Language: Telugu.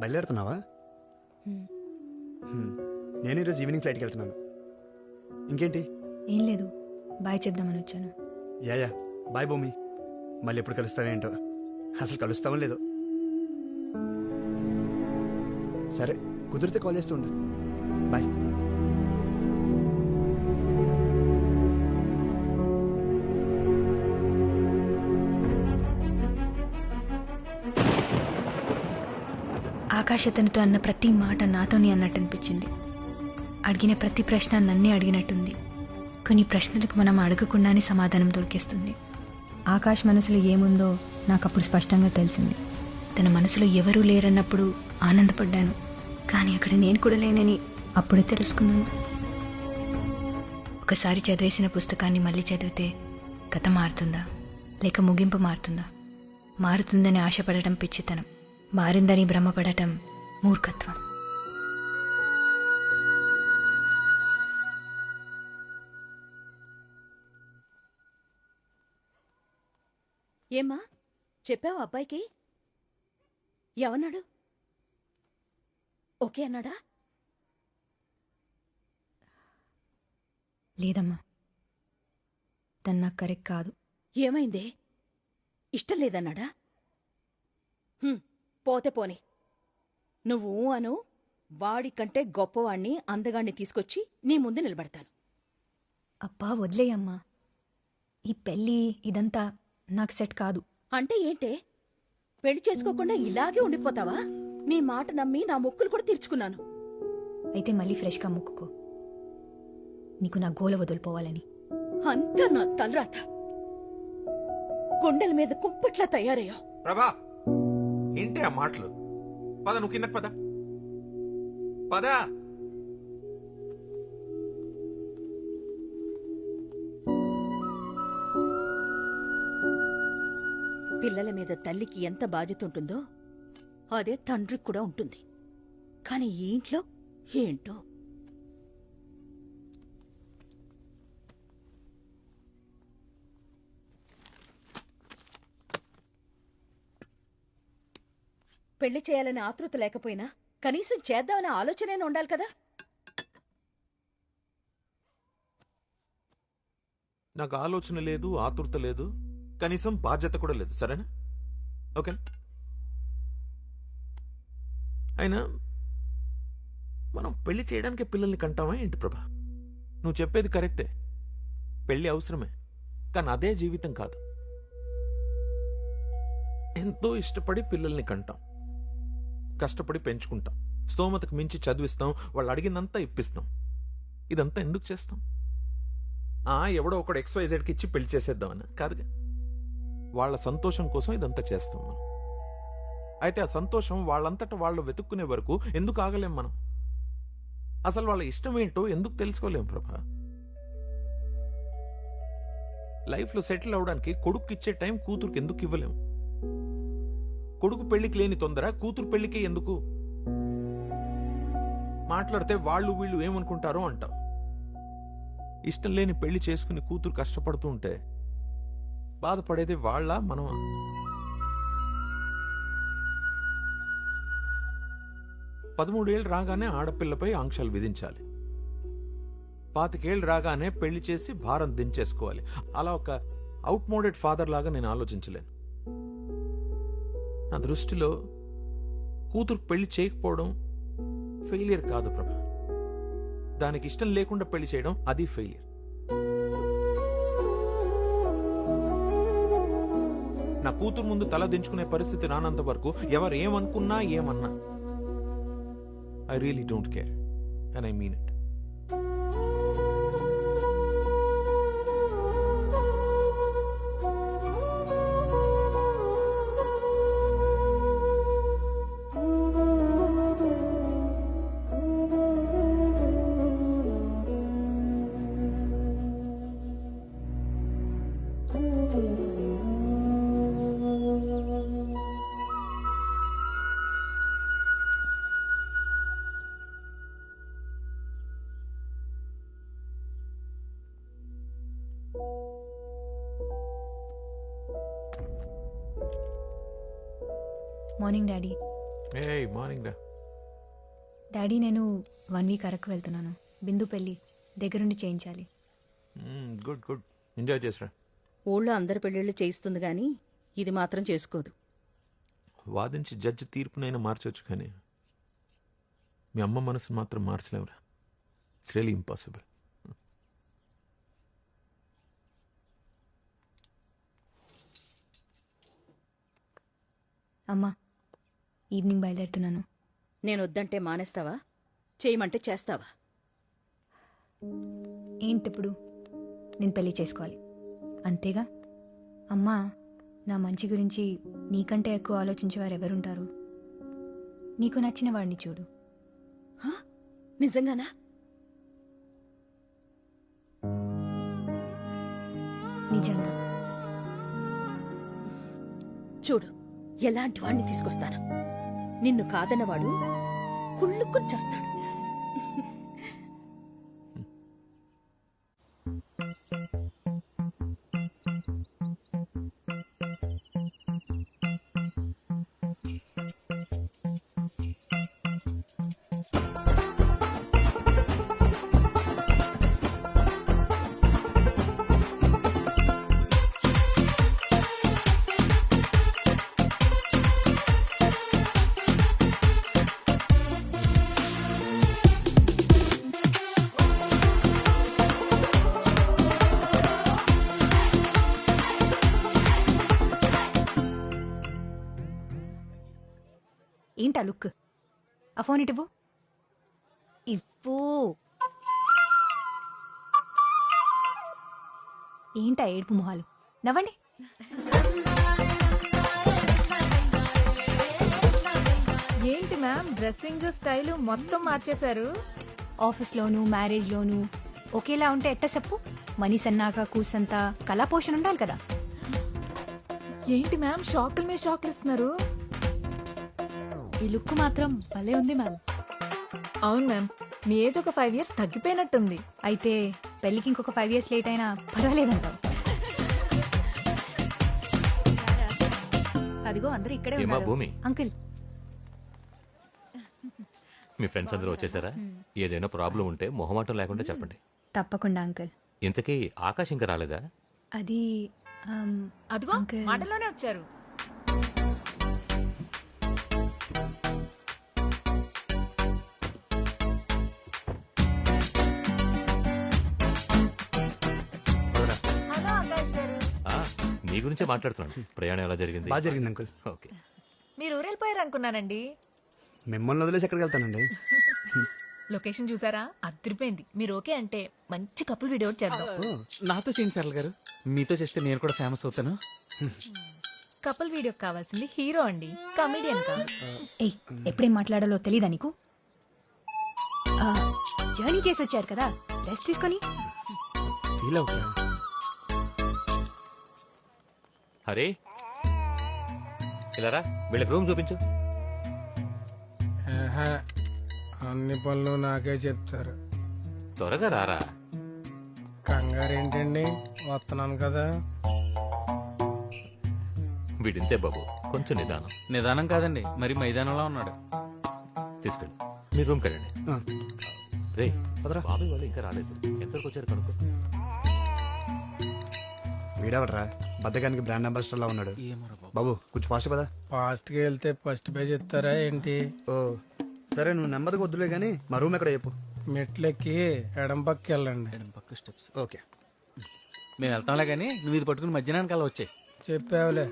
బయలుదేరుతున్నావా? హ్మ్. నేను ఈరోజు ఈవినింగ్ ఫ్లైట్కి వెళ్తున్నాను. ఇంకేంటి? ఏం లేదు. బాయ్ చెప్దామని వచ్చాను. Yeah yeah. బాయ్ భూమి మళ్ళీ ఎప్పుడు కలుస్తావేంటో. అసలు కలుస్తావో లేదో. సరే కుదిరితే కాల్ చేస్తూ ఉండు. బాయ్. ఆకాశ అతనితో అన్న ప్రతి మాట నాతోనే అన్నట్టు అనిపించింది అడిగిన ప్రతి ప్రశ్న నన్నే అడిగినట్టుంది. కొన్ని ప్రశ్నలకు మనం అడగకుండానే సమాధానం దొరికేస్తుంది. ఆకాశ్ మనసులో ఏముందో నాకు అప్పుడు స్పష్టంగా తెలిసింది. తన మనసులో ఎవరూ లేరన్నప్పుడు ఆనందపడ్డాను. కానీ అక్కడ నేను కూడా లేనని అప్పుడే తెలుసుకున్నాను. ఒకసారి చదివేసిన పుస్తకాన్ని మళ్ళీ చదివితే కథ మారుతుందా? లేక ముగింపు మారుతుందా? మారుతుందని ఆశపడటం పిచ్చితనం. మారిందని భ్రమపడటం మూర్ఖత్వం. ఏమ్మా? చెప్పావు అబ్బాయికి? ఏమన్నాడు ఓకే అన్నాడా? లేదమ్మా. తను నాకు కరెక్ట్ కాదు. ఏమైందే? ఇష్టం లేదన్నాడా? పోతే పోని. నువ్వు అను వాడికంటే గొప్పవాణ్ణి అందగాణ్ణి తీసుకొచ్చి నీ ముందు నిలబడతాను. అబ్బా వదిలేయమ్మా. ఈ పెళ్ళి ఇదంతా నాకు సెట్ కాదు. అంటే ఏంటే? పెళ్ళి చేసుకోకుండా ఇలాగే ఉండిపోతావా? నీ మాట నమ్మి నా మొక్కులు కూడా తీర్చుకున్నాను. అయితే మళ్ళీ ఫ్రెష్గా ముక్కుకో. నీకు నా గోల వదిలిపోవాలని. అంతా నా తలరాత. గుండెల మీద కుంపట్లా తయారయ్యావు. ప్రభా! ఏంటి ఆ మాటలు? పద నువ్వు కిందకి పద. పద. పిల్లల మీద తల్లికి ఎంత బాధ్యత ఉంటుందో అదే తండ్రికి కూడా ఉంటుంది. కానీ ఈ ఇంట్లో ఏంటో? పెళ్ళి చేయాలనే ఆతృత లేకపోయినా కనీసం చేద్దామనే ఆలోచనైనా ఉండాలి కదా. నాకు ఆలోచన లేదు ఆతురత లేదు కనీసం బాధ్యత కూడా లేదు సరేనా? ఓకే. అయినా మనం పెళ్ళి చేయడానికి పిల్లల్ని కంటామా ఏంటి ప్రభా? నువ్వు చెప్పేది కరెక్టే. పెళ్ళి అవసరమే కానీ అదే జీవితం కాదు. ఎంతో ఇష్టపడి పిల్లల్ని కంటాం. కష్టపడి పెంచుకుంటాం. స్తోమతకు మించి చదివిస్తాం. వాళ్ళు అడిగిందంతా ఇప్పిస్తాం. ఇదంతా ఎందుకు చేస్తాం? ఆ ఎవడో ఒకడు ఎక్స్వైజెడ్కి ఇచ్చి పెళ్ళి చేసేద్దామని. కాదుగా. వాళ్ళ సంతోషం కోసం ఇదంతా చేస్తాం మనం. అయితే ఆ సంతోషం వాళ్ళంతట వాళ్ళు వెతుక్కునే వరకు ఎందుకు ఆగలేం మనం? అసలు వాళ్ళ ఇష్టం ఏంటో ఎందుకు తెలుసుకోలేం ప్రభా? లైఫ్లో సెటిల్ అవడానికి కొడుకు ఇచ్చే టైం కూతురుకి ఎందుకు ఇవ్వలేము కొడుకు పెళ్ళికి లేని తొందర కూతురు పెళ్ళికే ఎందుకు? మాట్లాడితే వాళ్ళు వీళ్ళు ఏమనుకుంటారో అంటాం. ఇష్టం లేని పెళ్ళి చేసుకుని కూతురు కష్టపడుతూ ఉంటే బాధపడేది వాళ్ళ మనం పదమూడేళ్ళు రాగానే ఆడపిల్లపై ఆంక్షలు విధించాలి. పాతికేళ్ళు రాగానే పెళ్ళి చేసి భారం దించేసుకోవాలి. అలా ఒక అవుట్మోడెడ్ ఫాదర్ లాగా నేను ఆలోచించలేను. నా దృష్టిలో కూతురు పెళ్ళి చేయకపోవడం ఫెయిలియర్ కాదు ప్రభా. దానికి ఇష్టం లేకుండా పెళ్ళి చేయడం అది ఫెయిలియర్. నా కూతురు ముందు తల దించుకునే పరిస్థితి రానంత వరకు ఎవరు ఏమనుకున్నా ఏమన్నా. I really don't care and I mean it morning daddy A morning రా డాడీ నేను వన్ వీక్ అరకు వెళ్తున్నాను. బిందు పెళ్ళి దగ్గరుండి చేయించాలి. గుడ్ గుడ్ ఎంజాయ్ చేసిరా ఊళ్ళో అందరి పెళ్ళిళ్ళు చేయిస్తుంది గాని ఇది మాత్రం చేసుకోదు. వాదించి జడ్జి తీర్పునైనా మార్చొచ్చు కానీ మీ అమ్మ మనసును మాత్రం మార్చలేవురా. ఇట్స్ రియలీ ఇంపాసిబుల్ అమ్మా ఈవినింగ్ బయలుదేరుతున్నాను. నేను వద్దంటే మానేస్తావా? చేయమంటే చేస్తావా? ఏంటిప్పుడు? నేను పెళ్ళి చేసుకోవాలి. అంతేగా? అమ్మా నా మంచి గురించి నీకంటే ఎక్కువ ఆలోచించేవారు ఎవరుంటారు? నీకు నచ్చిన వాడిని చూడు. హా? నిజంగానా? నిజంగా. చూడు ఎలాంటి వాడిని తీసుకొస్తాను? నిన్ను కాదన్నవాడు కుళ్ళుకుని చేస్తాడు. ఏంటా లుక్. ఆ ఫోన్ ఇటువు ఇవ్వు. ఏంటా ఏడుపు మొహాలు? నవ్వండి. ఏంటి మ్యామ్? డ్రెస్సింగ్ స్టైల్ మొత్తం మార్చేశారు. ఆఫీస్లోను మ్యారేజ్లోను ఒకేలా ఉంటే ఎట్ట చెప్పు? మనీ సన్నాక కూసంత కళా పోషణ ఉండాలి కదా. ఏంటి మ్యామ్? షాకుల మీద షాకులు ఇస్తున్నారు. ఈ లుక్ మాత్రం భలే ఉంది మ్యామ్. అవును మ్యామ్. మీ ఏజ్ ఒక ఫైవ్ ఇయర్స్ తగ్గిపోయినట్టుంది. అయితే పెళ్ళికి ఇంకొక ఫైవ్ ఇయర్స్ లేట్ అయినా పర్వాలేదంటావు. అదిగో అందరూ ఇక్కడే ఏమా ఉన్నారు. భూమి? అంకుల్. మీ ఫ్రెండ్స్ అందరూ వచ్చేసారా? ఏదైనా ప్రాబ్లం ఉంటే మొహమాటం లేకుండా చెప్పండి. తప్పకుండా అంకుల్. ఇంతకీ ఆకాశ్ ఇంకా రాలేదా? అది ఆమ్, అదిగో. మాటలోనే వచ్చారు. మీ గురించే మాట్లాడుతున్నాను. ప్రయాణం ఎలా జరిగింది? బాగా జరిగింది అంకుల్. ఓకే. మీరు ఊరెళ్ళిపోయారు అనుకున్నానండి మిమ్మల్ని వదిలేసి ఎక్కడికి వెళ్తానండి. లొకేషన్ చూసారా? అదిరిపోయింది. మీరు ఓకే అంటే మంచి కపుల్ వీడియో చేద్దాం. నాతో చేయండి సరళ గారు. మీతో చేస్తే నేను కూడా ఫేమస్ అవుతాను. కపుల్ వీడియో కావాల్సింది హీరో అండి. కమెడియన్ కాదు ఏయ్ ఎప్పుడేం మాట్లాడాలో తెలీదా నీకు? జర్నీ చేసి వచ్చారు కదా. రెస్ట్ తీసుకొని. ఫీల్ అవుతా హరే ఇలా రా వీళ్ళకి రూమ్ చూపించు. అన్ని పనులు నాకే చెప్తారు. త్వరగా రారా. కంగారు ఏంటండి వస్తున్నాను కదా. వీడింతే బాబు కొంచెం నిదానం. నిదానం కాదండి మరి మైదానంలో ఉన్నాడు. తీసుకెళ్ళి మీ రూమ్కి వెళ్ళండి ఆ, రే పదరా. బాబాయ్ వాళ్ళు ఇంకా రాలేదు. ఎంతవరకు వచ్చారు కనుక్కో. వీడవడరా? బద్దకానికి బ్రాండ్ అంబాసిడర్ లా ఉన్నాడు. బాబు. కొంచెం ఫాస్ట్ పదా. ఫాస్ట్గా వెళ్తే ఫస్ట్ పేజ్ ఇస్తారా ఏంటి? ఓ సరే నువ్వు నెమ్మదిగా వద్దులే కానీ మా రూమ్ ఎక్కడ చెప్పు. మెట్లెక్కి ఎడం పక్కకి వెళ్ళండి. ఎడం పక్క స్టెప్స్ ఓకే. మేము వెళ్తాంలే కానీ నువ్వు ఇది పట్టుకుని మధ్యాహ్నానికి అలా వచ్చాయి. చెప్పావులే.